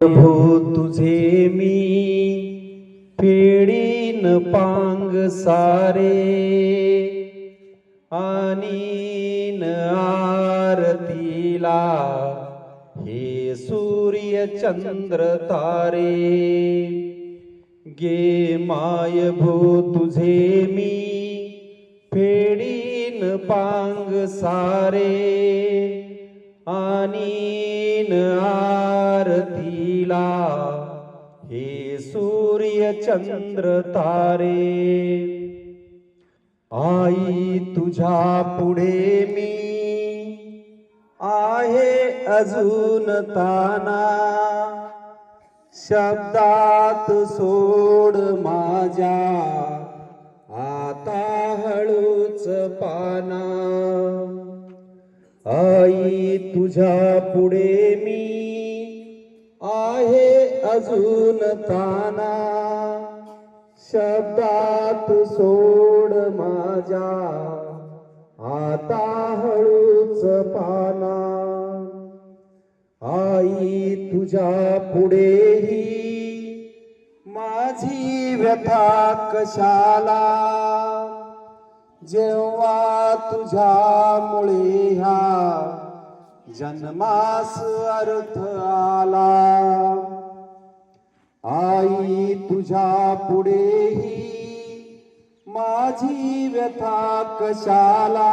प्रभो तुझे मी फेडीन पांग सारे. आणि आरतीला हे सूर्य चंद्र तारे. गे माय भू तुझे मी फेडीन पांग सारे. आणि आरती सूर्य चंद्र तारे. आई तुझ्या पुढे मी आहे अजून ताना. शब्दात सोड माझ्या आता हळूच पाना. आई तुझ्या पुढे मी अजून ताना. शब्दात सोड माझ्या. आता हळूच पाना. आई तुझ्या पुढेही. माझी व्यथा कशाला? जेव्हा तुझ्यामुळे ह्या जन्मास अर्थ आला. आई तुझ्या पुढेही माझी व्यथा कशाला?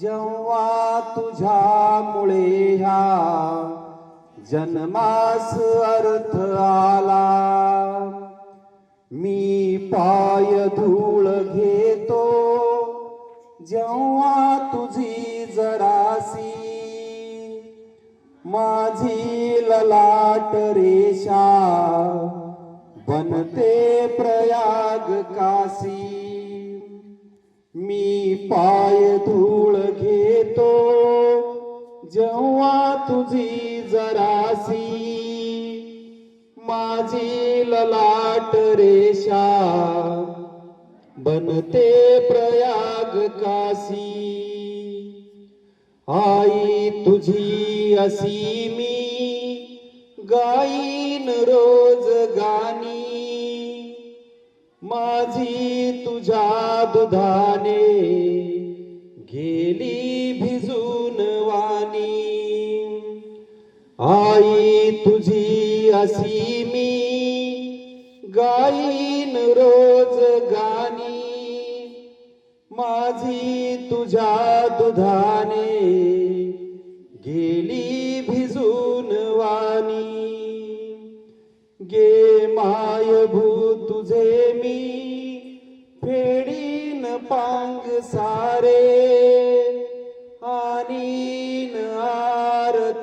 जेव्हा तुझ्यामुळे ह्या जन्मास अर्थ आला मी पाय धूळ घेतो. जेव्हा तुझी जरासी माझी ललाट रेषा बनते प्रयाग काशी. मी पाय धूळ घेतो जेव्हा तुझी जरासी माझी ललाट रेषा बनते प्रयाग काशी. आई तुझी असी मी गाईन रोज गाणी. माझी तुझ्या दुधाने गेली भिजून वाणी. आई तुझी असी मी गाईन रोज गाणी. माझी तुझ्या दुधा गे भू तुझे मी? फेडीन पांग सारे. आणि आरतीला.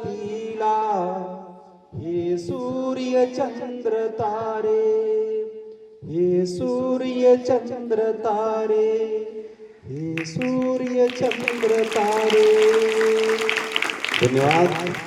हे सूर्य चंद्र तारे. हे सूर्य चंद्र तारे. हे सूर्य चंद्र तारे. धन्यवाद.